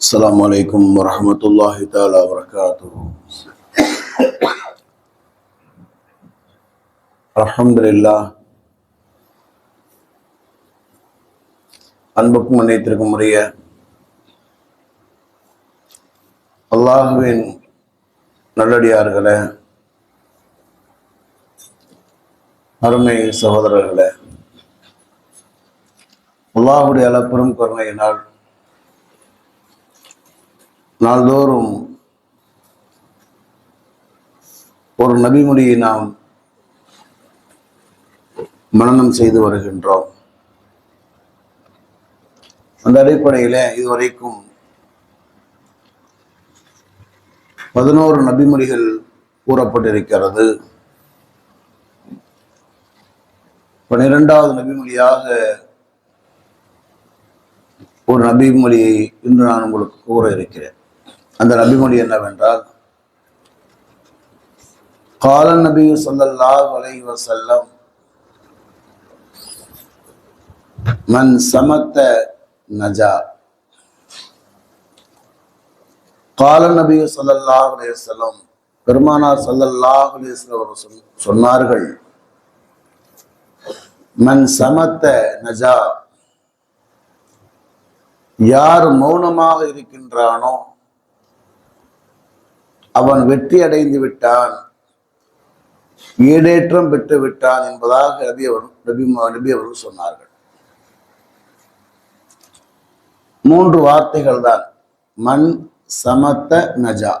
السلام عليكم ورحمة الله تعالى وبركاته الحمد لله அன்புக்கும் மன்னியத்திற்கும் உரிய அல்லாஹுவின் நல்லடியார்களே அருமை சகோதரர்களே அல்லாஹுடைய அளப்பெரும் கருணையினால் நாள்தோறும் ஒரு நபிமொழியை நாம் மனனம் செய்து வருகின்றோம். அந்த அடிப்படையில் இதுவரைக்கும் பதினோரு நபிமொழிகள் கூறப்பட்டிருக்கிறது. பன்னிரெண்டாவது நபிமொழியாக ஒரு நபிமொழியை இன்று நான் உங்களுக்கு கூற இருக்கிறேன். அந்த நபிமொழி என்னவென்றால் கால நபி சொல்லல்லா அலைஹி செல்லம் மன் சமத்த நஜா கால நபி சொல்லல்லா அலைஹி செல்லம் பெருமானார் ஸல்லல்லாஹு அலைஹி சொன்னார்கள் மன் சமத்த நஜா யார் மௌனமாக இருக்கின்றானோ அவன் வெற்றி அடைந்து விட்டான். ஈடேற்றம் பெற்று விட்டான் என்பதாக நபி அவர் நபி நபி அவர்கள் சொன்னார்கள். மூன்று வார்த்தைகள் தான். மண் சமத்த நஜா.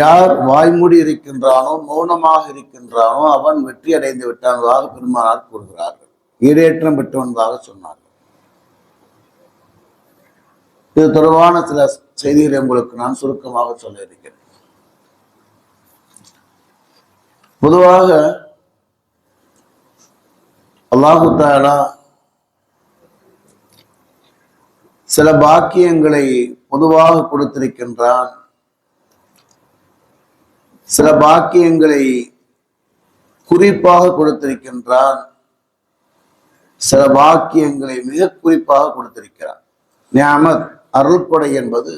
யார் வாய்மூடி இருக்கின்றானோ மௌனமாக இருக்கின்றானோ அவன் வெற்றி அடைந்து விட்டான் பெருமானார் கூறுகிறார்கள். ஈடேற்றம் பெற்றவன்பாக சொன்னார்கள். இது தொடர்பான சில செய்திகளை உங்களுக்கு நான் சுருக்கமாக சொல்ல இருக்கிறேன். பொதுவாக அல்லாஹு தாலா சில பாக்கியங்களை பொதுவாக கொடுத்திருக்கின்றான். சில பாக்கியங்களை குறிப்பாக கொடுத்திருக்கின்றான். சில பாக்கியங்களை மிக குறிப்பாக கொடுத்திருக்கிறார் நியாமத். அருள்கொடை என்பது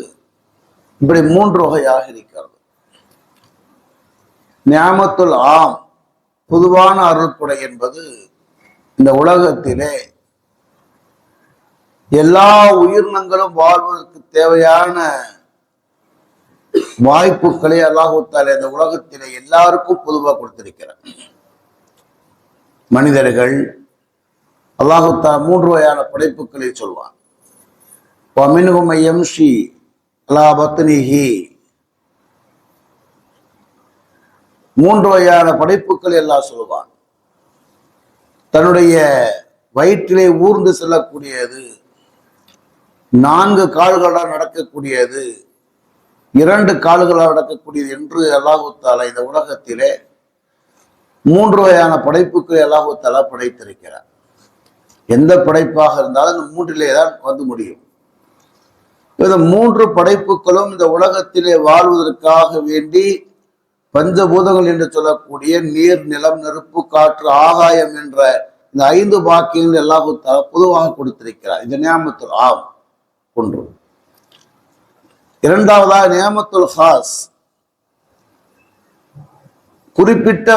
இப்படி மூன்று வகையாக இருக்கிறது. நியாமத்துல் ஆம் பொதுவான அருள்கொடை என்பது இந்த உலகத்திலே எல்லா உயிரினங்களும் வாழ்வதற்கு தேவையான வாய்ப்புகளை அல்லாஹூத்தால இந்த உலகத்திலே எல்லாருக்கும் பொதுவாக கொடுத்திருக்கிறார். மனிதர்கள் அல்லாஹுத்தா மூன்று வகையான படைப்புகளை சொல்வான் ஒமின்ஹும் எம்ஷி லா பத்னிஹி மூன்று வகையான படைப்புகள் எல்லாம் சொல்லுவான். தன்னுடைய வயிற்றிலே ஊர்ந்து செல்லக்கூடியது நான்கு கால்களால் நடக்கக்கூடியது இரண்டு கால்களால் நடக்கக்கூடியது என்று அல்லாஹுத்தாலா இந்த உலகத்திலே மூன்று வகையான படைப்புகள் அல்லாஹுத்தாலா படைத்திருக்கிறார் எந்த படைப்பாக இருந்தாலும் மூன்றிலே தான் வந்து முடியும். இந்த மூன்று படைப்புகளும் இந்த உலகத்திலே வாழ்வதற்காக வேண்டி பஞ்சபூதங்கள் என்று சொல்லக்கூடிய நீர் நிலம் நெருப்பு காற்று ஆகாயம் என்ற இந்த ஐந்து பாக்கியங்கள் எல்லாம் பொதுவாக கொடுத்திருக்கிறார். இந்த நியாமத்துல் ஆம் ஒன்று. இரண்டாவதாக நியமத்துல் ஹாஸ். குறிப்பிட்ட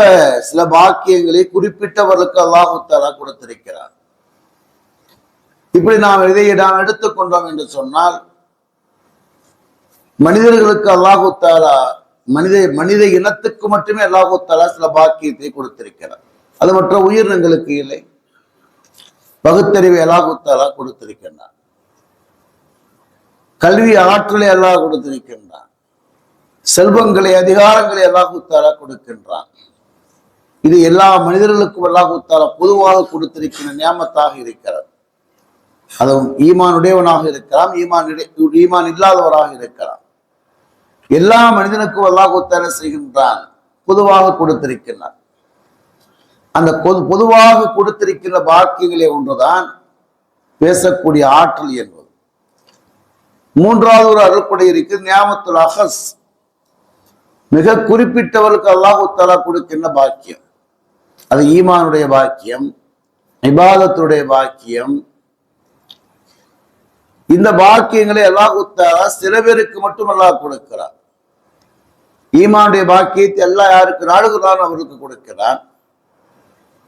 சில பாக்கியங்களை குறிப்பிட்டவர்களுக்கு அல்லாஹுத்தாலா கொடுத்திருக்கிறார். இப்படி நாம் இதை நாம் எடுத்துக்கொண்டோம் என்று சொன்னால் மனிதர்களுக்கு அல்லாஹு தாலா மனித மனித இனத்துக்கு மட்டுமே அல்லாஹு தாலா சில பாக்கியத்தை கொடுத்திருக்கிறார். அது மற்ற உயிரினங்களுக்கு இல்லை. பகுத்தறிவை அல்லாஹு தாலா கொடுத்திருக்கின்றார் கல்வி ஆற்றலை அல்லாஹ் கொடுத்திருக்கின்றான். செல்வங்களை அதிகாரங்களை அல்லாஹு தாலா கொடுக்கின்றான். இது எல்லா மனிதர்களுக்கும் அல்லாஹு தாலா பொதுவாக கொடுத்திருக்கின்ற நியமத்தாக இருக்கிறது. அதுவும் ஈமான் உடையவனாக இருக்கலாம் ஈமான் ஈமான் இல்லாதவராக இருக்கலாம். எல்லா மனிதனுக்கும் அல்லாஹ் உத்தர செய்கின்றான். பொதுவாக கொடுத்திருக்கிறார் அந்த பொது பொதுவாக கொடுத்திருக்கின்ற பாக்கியங்களே ஒன்றுதான் பேசக்கூடிய ஆற்றல் என்பது. மூன்றாவது ஒரு அருள்படை இருக்கு நியாமத்துல் அஹஸ். மிக குறிப்பிட்டவருக்கு அல்லாஹு தஆலா கொடுக்கின்ற பாக்கியம். அது ஈமானுடைய பாக்கியம் இபாதத்துடைய பாக்கியம். இந்த பாக்கியங்களை அல்லாஹு தாலா சில பேருக்கு மட்டும் அல்லாஹ் கொடுக்கிறார் ஈமானுடைய பாக்கியத்தை எல்லாம் யாருக்கு நாடுகிறான் அவருக்கு கொடுக்கிறான்.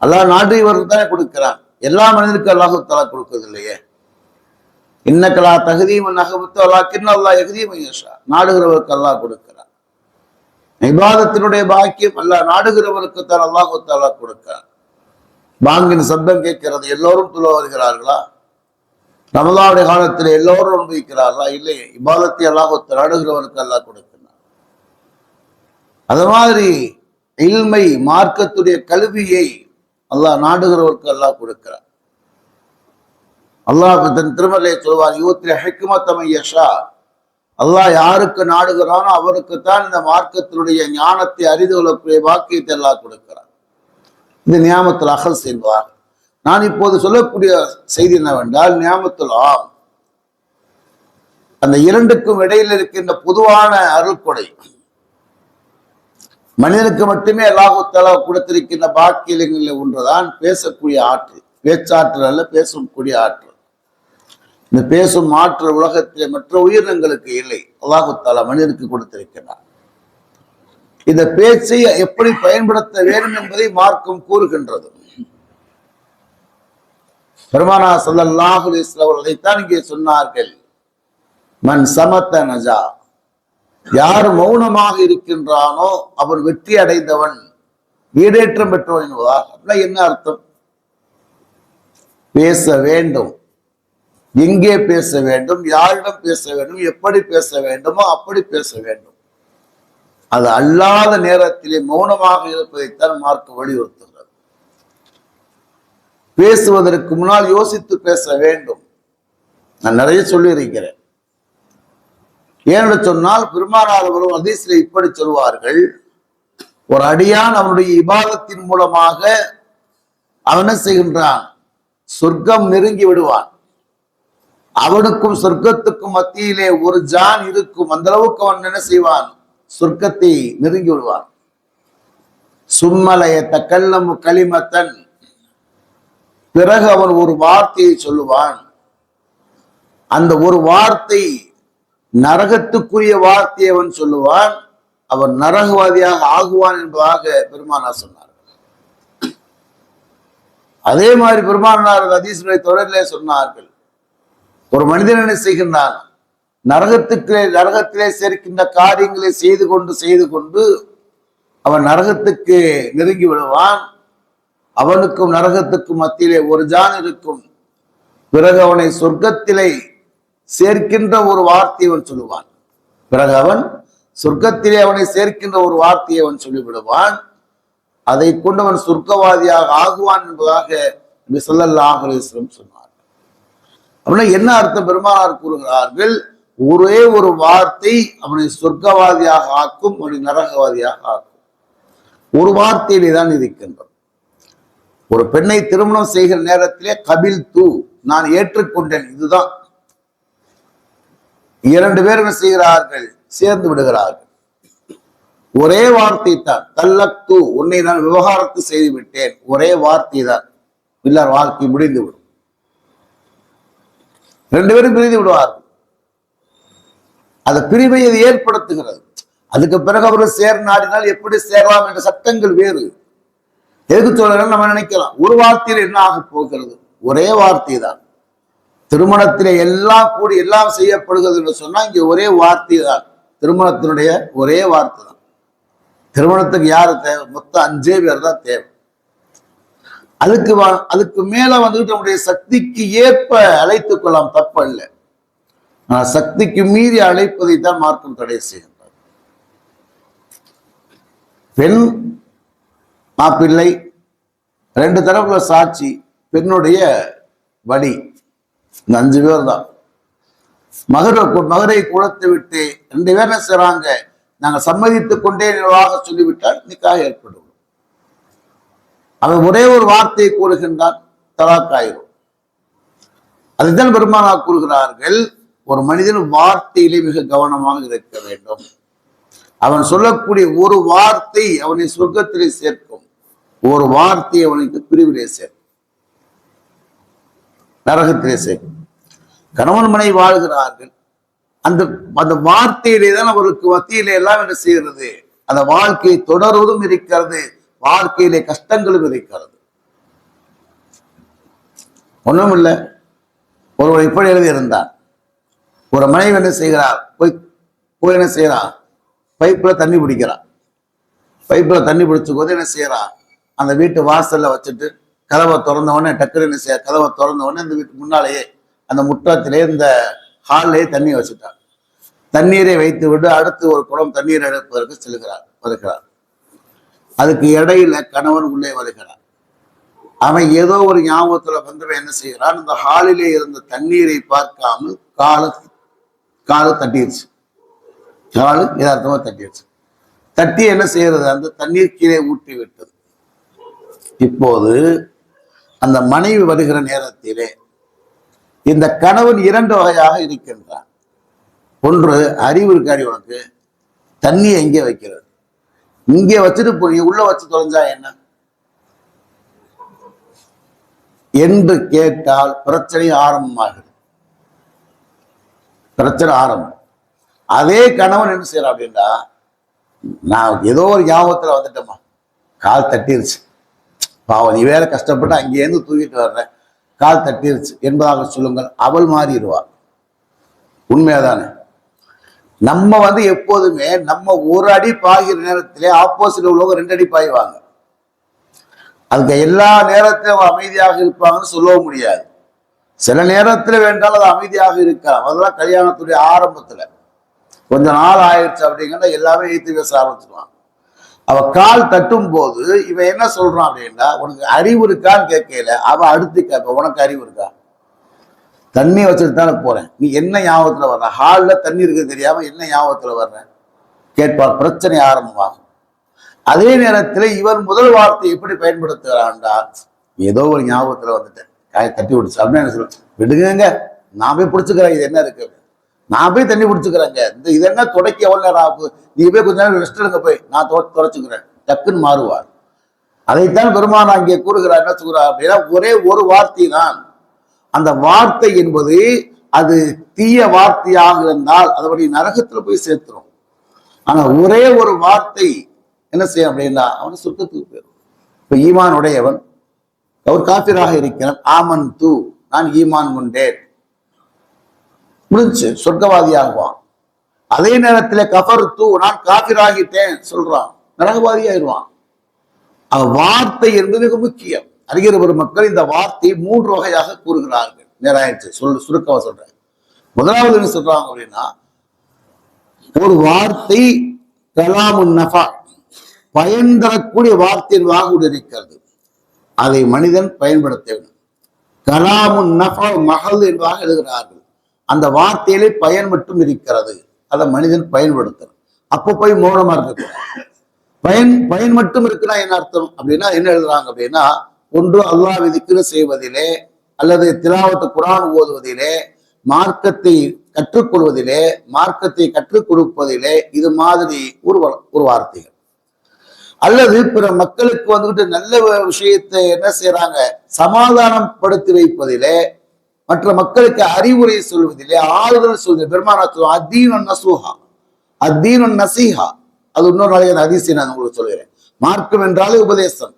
அல்லாஹ் நாடுகிறவருக்கு தானே கொடுக்கிறான். எல்லா மனிதனுக்கும் அல்லாஹு தலா கொடுக்கிறது இல்லையே இன்னக்கலா தகுதியும் நகபத்து அல்லா கிண்ண அல்லாஹ் எகுதியும் நாடுகிறவருக்கு அல்லாஹ் கொடுக்கிறான். இபாதத்தினுடைய பாக்கியம் அல்லாஹ் நாடுகிறவருக்கு தான் அல்லாஹு தாலா கொடுக்கிறான். பாங்கின் சப்தம் கேட்கிறது எல்லோரும் துள வருகிறார்களா ரமதாவுடைய காலத்தில் எல்லோரும் அனுபவிக்கிறார்களா? இல்லையே. இபாதத்தை அல்லாஹ் நாடுகிறவருக்கு அல்லாஹ் கொடுக்கிறான். அது மாதிரி இல்மை மார்க்கத்துடைய கல்வியை அல்லாஹ் நாடுகிறவருக்கு அல்லாஹ் கொடுக்கிறார். அல்லாஹ் தன் திருமலை சொல்வார் யூத்திர ஹெக்குமத்தமை யஷா. அல்லாஹ் யாருக்கு நாடுகிறானோ அவருக்குத்தான் இந்த மார்க்கத்தினுடைய ஞானத்தை அறிந்து கொள்ளக்கூடிய வாக்கியத்தை எல்லாம் கொடுக்கிறார். இந்த நியாமத்தில் அகல் செய்வார் நான் இப்போது சொல்லக்கூடிய செய்தி என்னவென்றால் நியாமத்தில் ஆம். அந்த இரண்டுக்கும் இடையில் இருக்கின்ற பொதுவான அருள்கொடை. மனிதனுக்கு மட்டுமே அல்லாஹுத்தலா கொடுத்திருக்கின்ற பாக்கியங்களில் ஒன்றுதான் பேசக்கூடிய ஆற்று பேச்சாற்றல் அல்ல பேசக்கூடிய ஆற்றல். இந்த பேசும் ஆற்றல் உலகத்தில் மற்ற உயிரினங்களுக்கு இல்லை. அல்லாஹுத்தாலா மனிதனுக்கு கொடுத்திருக்கிறார் இந்த பேச்சை எப்படி பயன்படுத்த வேண்டும் என்பதை மார்க்கம் கூறுகின்றது. பெருமானா சல்லாஹு இஸ்லாம் அதைத்தான் இங்கே சொன்னார்கள். மன் சமத்த நஜா யார் மௌனமாக இருக்கின்றானோ அவன் வெற்றி அடைந்தவன் வீடேற்றம் பெற்றவன் என்பதா அப்படின்னா என்ன அர்த்தம்? பேச வேண்டும். எங்கே பேச வேண்டும்? யாரிடம் பேச வேண்டும்? எப்படி பேச வேண்டுமோ அப்படி பேச வேண்டும். அது அல்லாத நேரத்திலே மௌனமாக இருப்பதைத்தான் மார்க்க வலியுறுத்துகிறது. பேசுவதற்கு முன்னால் யோசித்து பேச வேண்டும். நான் நிறைய சொல்லியிருக்கிறேன். இருக்கிறேன் ஏனென்று சொன்னால் பெருமானார் அவரும் அதீசில இப்படி சொல்வார்கள். ஒரு அடியான் அவனுடைய இபாதத்தின் மூலமாக அவன செய்கின்றான்? சொர்க்கம் நெருங்கி விடுவான். அவனுக்கும் சொர்க்கத்துக்கும் மத்தியிலே ஒரு ஜான் இருக்கும். அந்த அளவுக்கு அவன் என்ன செய்வான்? சொர்க்கத்தை நெருங்கி விடுவான். சும்மலைய தக்கல்லம் களிமத்தன். பிறகு அவன் ஒரு வார்த்தையை சொல்லுவான். அந்த ஒரு வார்த்தை நரகத்துக்குரிய வார்த்தையை அவன் சொல்லுவான். அவர் நரகவாதியாக ஆகுவான் என்பதாக பெருமானா சொன்னார் அதே மாதிரி பெருமானார் அதீசனுடைய தொடரிலே சொன்னார்கள். ஒரு மனிதன் என்ன செய்கின்றான்? நரகத்துக்கு நரகத்திலே சேர்க்கின்ற காரியங்களை செய்து கொண்டு செய்து கொண்டு அவன் நரகத்துக்கு நெருங்கி விடுவான். அவனுக்கும் நரகத்துக்கும் மத்தியிலே ஒரு ஜான் இருக்கும். பிறகு அவனை சொர்க்கத்திலே சேர்க்கின்ற ஒரு வார்த்தையை அவன் சொல்லுவான். பிறகு அவன் சொர்க்கத்திலே அவனை சேர்க்கின்ற ஒரு வார்த்தையை அவன் சொல்லிவிடுவான். அதை கொண்டு அவன் சொர்க்கவாதியாக ஆகுவான் என்பதாக சொல்லல்லாஹ் சொன்னார். அப்படின்னா என்ன அர்த்தம்? பெருமானார் கூறுகிறார்கள் ஒரே ஒரு வார்த்தை அவனை சொர்க்கவாதியாக ஆக்கும் அவனை நரகவாதியாக ஆக்கும். ஒரு வார்த்தையிலே தான் இருக்கின்றது. ஒரு பெண்ணை திருமணம் செய்கிற நேரத்திலே கபில் தூ நான் ஏற்றுக்கொண்டேன் இதுதான். இரண்டு பேர் என்ன செய்கிறார்கள்? சேர்ந்து விடுகிறார்கள். ஒரே வார்த்தை தான். தல்லக்து உன்னை நான் விவகாரத்து செய்து விட்டேன். ஒரே வார்த்தை தான். பின்னர் வாழ்க்கை முடிந்து விடும். ரெண்டு பேரும் பிரிந்து விடுவார்கள். அந்த பிரிவை அது ஏற்படுத்துகிறது. அதுக்கு பிறகு அவர்கள் சேர் நாடினால் எப்படி சேரலாம் என்ற சட்டங்கள் வேறு. எதுக்கு சொல்றேன் நம்ம நினைக்கலாம். ஒரு வார்த்தையில் என்ன ஆக போகிறது? ஒரே வார்த்தை தான். திருமணத்திலே எல்லாம் கூடி எல்லாம் செய்யப்படுகிறது என்று சொன்னா இங்க ஒரே வார்த்தை தான். திருமணத்தினுடைய ஒரே வார்த்தை தான். திருமணத்துக்கு யாரு தேவை? மொத்தம் அஞ்சே பேர் தான் தேவை. அதுக்கு அதுக்கு மேல வந்துட்டு நம்முடைய சக்திக்கு ஏற்ப அழைத்து கொள்ளலாம் தப்பு இல்லை. சக்திக்கு மீறி அழைப்பதை தான் மார்க்கம் தடை செய்கின்றார் பெண் மாப்பிள்ளை ரெண்டு தரப்புல சாட்சி பெண்ணுடைய வழி. இந்த அஞ்சு பேர் தான் மதுரை மதுரை குளத்தை விட்டு ரெண்டு பேர் என்ன செய்றாங்க? நாங்க சம்மதித்துக் கொண்டே நிர்வாக சொல்லிவிட்டால் நிக்காக ஏற்படும். அவன் ஒரே ஒரு வார்த்தையை கூறுகின்றான் தலாக்காயிரும். அதுதான் பெருமானா கூறுகிறார்கள் ஒரு மனிதன் வார்த்தையிலே மிக கவனமாக இருக்க வேண்டும். அவன் சொல்லக்கூடிய ஒரு வார்த்தை அவனை சொர்க்கத்திலே சேர்க்கும். ஒரு வார்த்தை அவனுக்கு பிரிவிலே சேர்க்கும். நரகத்திலே சேர்க்கும். கணவன் மனை வாழ்கிறார்கள். அந்த அந்த வார்த்தையிலே தான் அவருக்கு மத்தியிலே எல்லாம் என்ன செய்கிறது? அந்த வாழ்க்கை தொடர்வதும் இருக்கிறது. வாழ்க்கையிலே கஷ்டங்களும் இருக்கிறது. ஒன்றும் இல்லை ஒருவர் இப்படி எழுதியிருந்தார். ஒரு மனைவி என்ன செய்கிறார்? போய் போய் என்ன செய்யறான் பைப்பில் தண்ணி பிடிக்கிறார். பைப்பில் தண்ணி பிடிச்ச போது என்ன செய்யறான் அந்த வீட்டு வாசல்ல வச்சுட்டு கதவை திறந்த உடனே டக்குனு என்ன செய்ய கதவை திறந்த உடனே இந்த வீட்டு முன்னாலேயே அந்த முற்றத்திலே இந்த ஹால்லேயே தண்ணி வச்சுட்டான். தண்ணீரை வைத்து விட்டு அடுத்து ஒரு குடம் தண்ணீர் எடுப்பதற்கு செல்கிறார் வருகிறார். அதுக்கு இடையில கணவன் உள்ளே வருகிறார். அவன் ஏதோ ஒரு ஞாபகத்துல வந்தவன் என்ன செய்கிறான்? இந்த ஹாலிலே இருந்த தண்ணீரை பார்க்காமல் காலை காலு தட்டிடுச்சு காலு யதார்த்தமா தட்டிடுச்சு தட்டி என்ன செய்யறது அந்த தண்ணீர் கீழே ஊட்டி விட்டது இப்போது அந்த மனைவி வருகிற நேரத்திலே இந்த கணவன் இரண்டு வகையாக இருக்கின்றான். ஒன்று அறிவு இருக்காடி உனக்கு. தண்ணி எங்கே வைக்கிறது. இங்கே வச்சுட்டு போய் உள்ள வச்சு தொலைஞ்சா என்ன? என்று கேட்டால் பிரச்சனை ஆரம்பமாகுது பிரச்சனை ஆரம்பம். அதே கணவன் என்ன செய்யறான் அப்படின்னா நான் ஏதோ ஒரு ஞாபகத்துல வந்துட்டேம்மா. கால் தட்டிருச்சு. பாவம் நீ வேற கஷ்டப்பட்டு அங்கேருந்து தூக்கிட்டு வர்றேன் கால் தட்டிருச்சு என்பதாக சொல்லுங்கள். அவள் மாறிடுவாள் உண்மையாதானே? நம்ம வந்து எப்போதுமே நம்ம ஒரு அடி பாய்கிற நேரத்திலே ஆப்போசிட் உள்ளவங்க ரெண்டு அடி பாய்வாங்க. அதுக்கு எல்லா நேரத்திலும் அமைதியாக இருப்பாங்கன்னு சொல்லவும் முடியாது. சில நேரத்தில் வேண்டாலும் அது அமைதியாக இருக்கலாம். அதெல்லாம் கல்யாணத்துடைய ஆரம்பத்தில். கொஞ்ச நாள் ஆயிடுச்சு அப்படிங்கிறத எல்லாமே ஈத்து பேச ஆரம்பிச்சிருவாங்க. அவ கால் தட்டும் போது இவன் என்ன சொல்றான் அப்படின்னா உனக்கு அறிவு இருக்கான்னு கேட்கல அவன் அடுத்து கேட்ப உனக்கு அறிவு இருக்கா? தண்ணி வச்சுட்டு தானே போறேன். நீ என்ன ஞாபகத்துல வர்ற? ஹாலில் தண்ணி இருக்க தெரியாம என்ன ஞாபகத்துல வர்ற? கேட்பார் பிரச்சனை ஆரம்பமாகும். அதே நேரத்தில் இவன் முதல் வார்த்தை எப்படி பயன்படுத்துகிறான்டா ஏதோ ஒரு ஞாபகத்துல வந்துட்டேன். காய தட்டி விடுச்சு அப்படின்னு என்ன சொல்லுவேன் விடுங்க நான் போய் பிடிச்சுக்கிறேன் இது என்ன இருக்கு? நான் போய் தண்ணி பிடிச்சிக்கிறேங்க இந்த இது என்ன தொடக்கி எவ்வளோ நேரம் ஆகுது? நீ போய் கொஞ்ச நேரம் ரெஸ்ட் எடுங்க போய். நான் தொ தொடச்சுக்கிறேன் டக்குன்னு மாறுவார். அதைத்தான் பெருமான் அங்கே கூறுகிறார். என்ன சொல்கிறார் அப்படின்னா ஒரே ஒரு வார்த்தை தான். அந்த வார்த்தை என்பது அது தீய வார்த்தையாக இருந்தால் அதபடி நரகத்தில் போய் சேர்த்துரும். ஆனால் ஒரே ஒரு வார்த்தை என்ன செய்யும் அப்படின்னா அவன் சொர்க்கத்துக்கு போயிடும் இப்போ ஈமான் உடையவன் அவர் காபிராக இருக்கிறான். ஆமன் தூ நான் ஈமான் கொண்டேன். முடிஞ்சு சொர்க்கவாதி ஆகுவான் அதே நேரத்துல கஃபர் தூ நான் காபிராகிட்டேன் சொல்றான். நரகவாதி ஆயிடுவான் வார்த்தை என்பது மிக முக்கியம். அறிஞர் ஒரு மக்கள் இந்த வார்த்தை மூன்று வகையாக கூறுகிறார்கள். நேராயிடுச்சு சொல் சுருக்கமா சொல்றேன். முதலாவது என்ன சொல்றாங்க அப்படின்னா ஒரு வார்த்தை கலாமு நஃபா பயன் தரக்கூடிய வார்த்தையின் வாகுடு இருக்கிறது. அதை மனிதன் பயன்படுத்த வேண்டும். கலாமு நஃபா மகள் என்பதாக எழுதுகிறார்கள். அந்த வார்த்தையிலே பயன் மட்டும் இருக்கிறது. அதை மனிதன் பயன்படுத்தணும். அப்போ போய் மௌனமா இருக்க பயன் பயன் மட்டும் இருக்குன்னா என்ன அர்த்தம்? அப்படின்னா என்ன எழுதுறாங்க அப்படின்னா ஒன்று அல்லாஹ் விதிக்கிற செய்வதிலே அல்லது திலாவத்து குரான் ஓதுவதிலே மார்க்கத்தை கற்றுக்கொள்வதிலே மார்க்கத்தை கற்றுக் கொடுப்பதிலே இது மாதிரி ஒரு ஒரு வார்த்தைகள். அல்லது பிற மக்களுக்கு வந்துட்டு நல்ல விஷயத்தை என்ன செய்யறாங்க சமாதானப்படுத்தி வைப்பதிலே மற்ற மக்களுக்கு அறிவுரை சொல்வதிலே ஆறுதல் சொல்வது பெருமானா சொல்லுவோம் அத்தீன் நசூஹா அத்தீன் நசீஹா. அது இன்னொரு நாளைக்கு அதிசயம் நான் உங்களுக்கு சொல்கிறேன். மார்க்கம் என்றாலே உபதேசம்.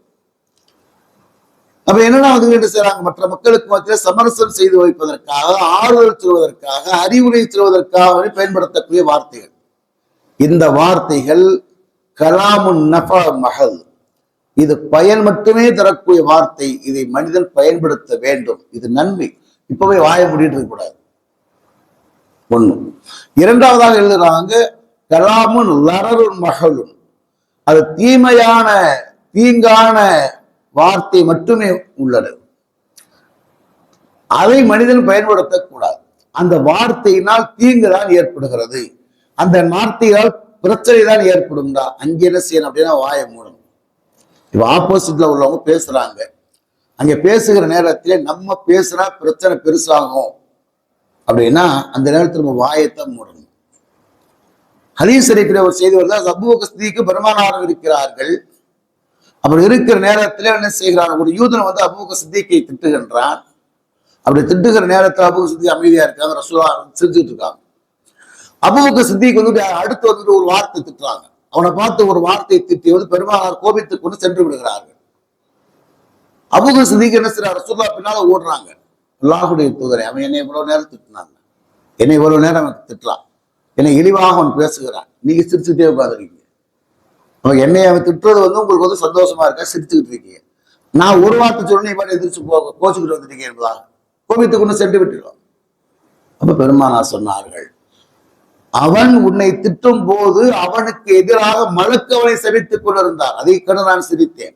அப்ப என்னன்னா வந்து என்ன செய்யறாங்க மற்ற மக்களுக்கு மத்தியில் சமரசம் செய்து வைப்பதற்காக ஆறுதல் சொல்வதற்காக அறிவுரை சொல்வதற்காக பயன்படுத்தக்கூடிய வார்த்தைகள். இந்த வார்த்தைகள் கலாமுன் நஃபா மகள் இது பயன் மட்டுமே தரக்கூடிய வார்த்தை. இதை மனிதன் பயன்படுத்த வேண்டும். இது நன்மை. இப்பவே வாயை மூடிட்டு இருக்க கூடாது. ஒண்ணு. இரண்டாவதாக எழுதுறாங்க கலாமுன் லரருன் மகளும் அது தீமையான தீங்கான வார்த்தை மட்டுமே உள்ளது. அதை மனிதன் பயன்படுத்தக்கூடாது அந்த வார்த்தையினால் தீங்கு தான் ஏற்படுகிறது. அந்த வார்த்தையால் பிரச்சனை தான் ஏற்படும்டா. அங்கே என்ன செய்யணும் அப்படின்னா வாயை மூடணும். இப்ப ஆப்போசிட்ல உள்ளவங்க பேசுறாங்க. அங்க பேசுகிற நேரத்திலே நம்ம பேசுறா பிரச்சனை பெருசாகும். அப்படின்னா அந்த நேரத்தில் நம்ம வாயத்தை மூடணும். ஹரீஸ் இருக்கிற ஒரு செய்தி வருது அபுபக்கஸ்திக்கு பெருமானாரம் இருக்கிறார்கள். அப்படி இருக்கிற நேரத்தில் என்ன செய்கிறான் ஒரு யூதன் வந்து அபூக சித்திக்கை திட்டுகின்றான். அப்படி திட்டுகிற நேரத்துல அபூக சித்தி அமைதியா இருக்காங்க ரசூலா சிரிச்சுட்டு இருக்காங்க. அபூக சித்திக்கு வந்துட்டு அடுத்து வந்துட்டு ஒரு வார்த்தை திட்டுறாங்க. அவனை பார்த்து ஒரு வார்த்தையை திட்டி வந்து பெருமானார் கோபித்துக் கொண்டு சென்று விடுகிறார்கள். அபுகு சிதிக்கு என்ன செய்யறாரு ரசூல்லா பின்னால ஓடுறாங்க. அல்லாஹுடைய தூதரை. அவன் என்னை இவ்வளவு நேரம் திட்டினாங்க. என்னை இவ்வளவு நேரம் அவன் திட்டுறான் என்னை இழிவாக அவன் பேசுகிறான். நீங்க சிரிச்சுட்டே உட்காந்துருக்கீங்க அவன் என்னை அவன் திட்டுறது வந்து உங்களுக்கு வந்து சந்தோஷமா இருக்கா? சிரிச்சுக்கிட்டு இருக்கீங்க. நான் ஒரு வார்த்தை சொல்லி பாட்டு எதிர்த்து போ கோச்சுக்கிட்டு வந்துட்டீங்க என்பதாக. கோபித்து கொண்டு சென்று விட்டுருவான் அப்ப பெருமானா சொன்னார்கள் அவன் உன்னை திட்டும் போது அவனுக்கு எதிராக மழுக்கவனை சிரித்துக் கொண்டிருந்தார். அதை கண்டு நான் சிரித்தேன்.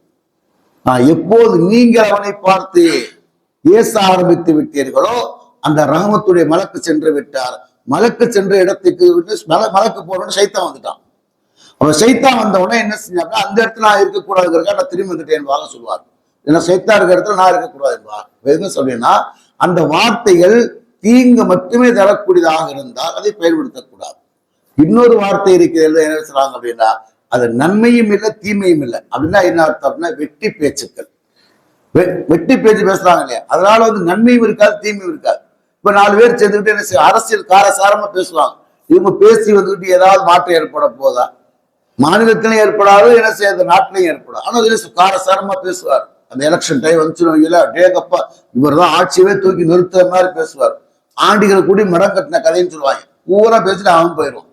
எப்போது நீங்கள் அவனை பார்த்து ஏச ஆரம்பித்து விட்டீர்களோ அந்த ரகமத்துடைய மலக்கு சென்று விட்டார். மலக்கு சென்ற இடத்துக்கு விட்டு மல மலக்கு போனோன்னு சைத்தான் வந்துட்டான். அவன் சைத்தான் வந்த உடனே என்ன செஞ்சாங்க அந்த இடத்துல நான் இருக்கக்கூடாதுங்கிறதுக்காக நான் திரும்பி வந்துட்டேன் என்பதாக சொல்லுவார். ஏன்னா சைத்தா இருக்கிற இடத்துல நான் இருக்கக்கூடாது என்பார். எதுன்னு சொல்றேன்னா அந்த வார்த்தைகள் தீங்கு மட்டுமே தரக்கூடியதாக இருந்தால் அதை பயன்படுத்தக்கூடாது. இன்னொரு வார்த்தை இருக்கிறது என்ன சொல்றாங்க அப்படின்னா அது நன்மையும் இல்லை தீமையும் இல்லை. அப்படின்னா என்ன அர்த்தம் அப்படின்னா வெட்டி பேச்சுக்கள். வெ- வெட்டி பேச்சு பேசுறாங்க இல்லையா? அதனால வந்து நன்மையும் இருக்காது தீமையும் இருக்காது. இப்ப நாலு பேர் சேர்ந்துக்கிட்டு என்ன செய்ய அரசியல் காரசாரமா பேசுவாங்க. இவங்க பேசி வந்துட்டு ஏதாவது மாற்றம் ஏற்பட போதா? மாநிலத்திலும் ஏற்படாது என்ன செய்ய அந்த நாட்டிலையும் ஏற்படும் ஆனா இதுல காரசாரமா பேசுவார். அந்த எலெக்ஷன் டைம் வந்துச்சுன்னு டேகப்பா இவர் தான் ஆட்சியவே தூக்கி நிறுத்துற மாதிரி பேசுவார். ஆண்டிகள் கூடி மரம் கட்டின கதைன்னு சொல்லுவாங்க. பூரா பேசிட்டு அவன் போயிடுவான்.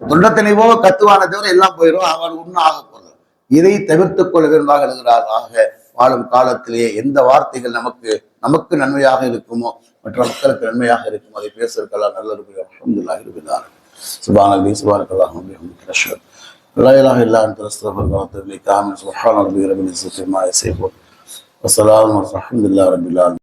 தொண்டத்தனை போக கத்துவான தவிர எல்லாம் போயிடும் அவன் ஒன்றும் ஆக போறது இதை தவிர்த்துக் கொள்ள விரும்பாக எழுதுகிறாராக வாழும் காலத்திலேயே எந்த வார்த்தைகள் நமக்கு நமக்கு நன்மையாக இருக்குமோ மற்ற மக்களுக்கு நன்மையாக இருக்கும் அதை பேசுறதுக்கெல்லாம் நல்ல அலமதுல்லாஹி இருக்கிறார் சுபானி சுபானக்கல்லாஹ் அஷ்ஹது لا إله إلا أنت نستغفرك ونتوب إليك آمين سبحان ربك رب العزة عما يصفون وسلام والحمد لله رب العالمين